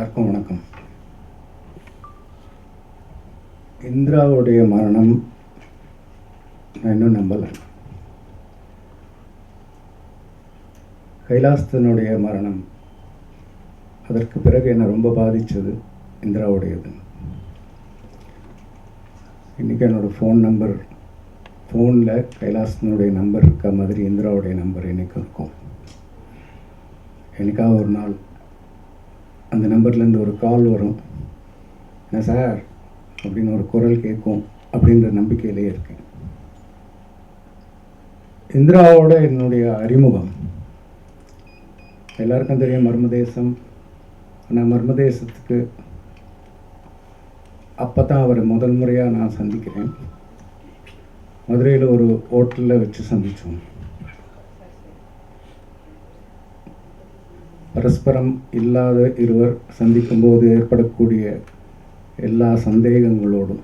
எல்லாருக்கும் வணக்கம். இந்திராவுடைய மரணம் நான் இன்னும் நம்பலை. கைலாசத்தினுடைய மரணம் அதற்கு பிறகு என்னை ரொம்ப பாதித்தது இந்திராவுடையது. இன்றைக்கி என்னோடய ஃபோன் நம்பர் ஃபோனில் கைலாசத்தினுடைய நம்பர் இருக்க மாதிரி இந்திராவுடைய நம்பர் இன்றைக்கும் இருக்கும். என்னைக்காவது ஒரு நாள் அந்த நம்பர்லேருந்து ஒரு கால் வரும். என்ன சார்? அப்படின்னு ஒரு குரல் கேட்கும் அப்படின்ற நம்பிக்கையிலே இருக்கேன் இந்திராவோட என்னுடைய அறிமுகம். எல்லாருக்கும் தெரியும் மர்மதேசம். ஆனால் மர்மதேசத்துக்கு அப்போ தான் அவரை முதல் முறையாக நான் சந்திக்கிறேன். மதுரையில் ஒரு ஹோட்டலில் வச்சு சந்தித்தோம் பரஸ்பரம் இல்லாத இருவர் சந்திக்கும் போது ஏற்படக்கூடிய எல்லா சந்தேகங்களோடும்.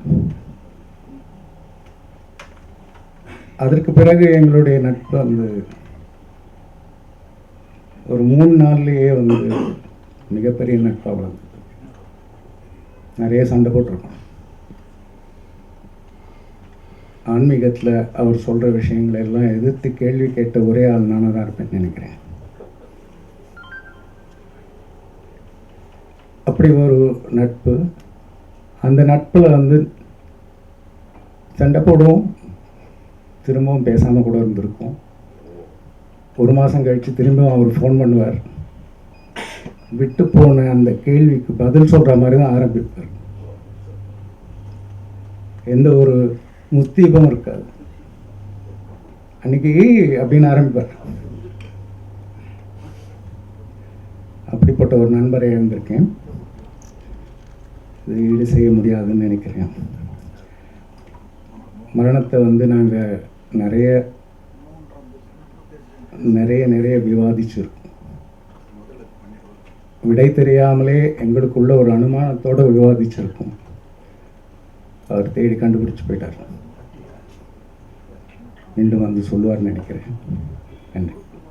அதற்கு பிறகு எங்களுடைய நட்பு வந்து ஒரு மூணு நாள்லேயே வந்து மிகப்பெரிய நட்பாக வளர்ந்தது. நிறைய சண்டை போட்டிருக்கோம். ஆன்மீகத்தில் அவர் சொல்கிற விஷயங்களை எல்லாம் எதிர்த்து கேள்வி கேட்ட ஒரே ஆள் நானாக தான் இருப்பேன் நினைக்கிறேன். அப்படி ஒரு நட்பு. அந்த நட்பில் வந்து சண்டை போடுவோம். திரும்பவும் பேசாமல் கூட இருந்திருக்கோம் ஒரு மாதம் கழித்து திரும்பவும் அவர் ஃபோன் பண்ணுவார். விட்டு போன அந்த கேள்விக்கு பதில் சொல்கிற மாதிரி தான் ஆரம்பிப்பார். எந்த ஒரு முஸ்தீபம் இருக்காது. அன்னைக்கு அப்படின்னு ஆரம்பிப்பார். அப்படிப்பட்ட ஒரு நண்பரை இருந்திருக்கேன். இது ஈடு செய்ய முடியாதுன்னு நினைக்கிறேன். மரணத்தை வந்து நாங்கள் நிறைய நிறைய நிறைய விவாதிச்சிருக்கோம். விடை தெரியாமலே எங்களுக்குள்ள ஒரு அனுமானத்தோடு விவாதிச்சிருக்கோம். அவர் தேடி கண்டுபிடிச்சு போயிட்டார். மீண்டும் வந்து சொல்லுவார்னு நினைக்கிறேன். நன்றி.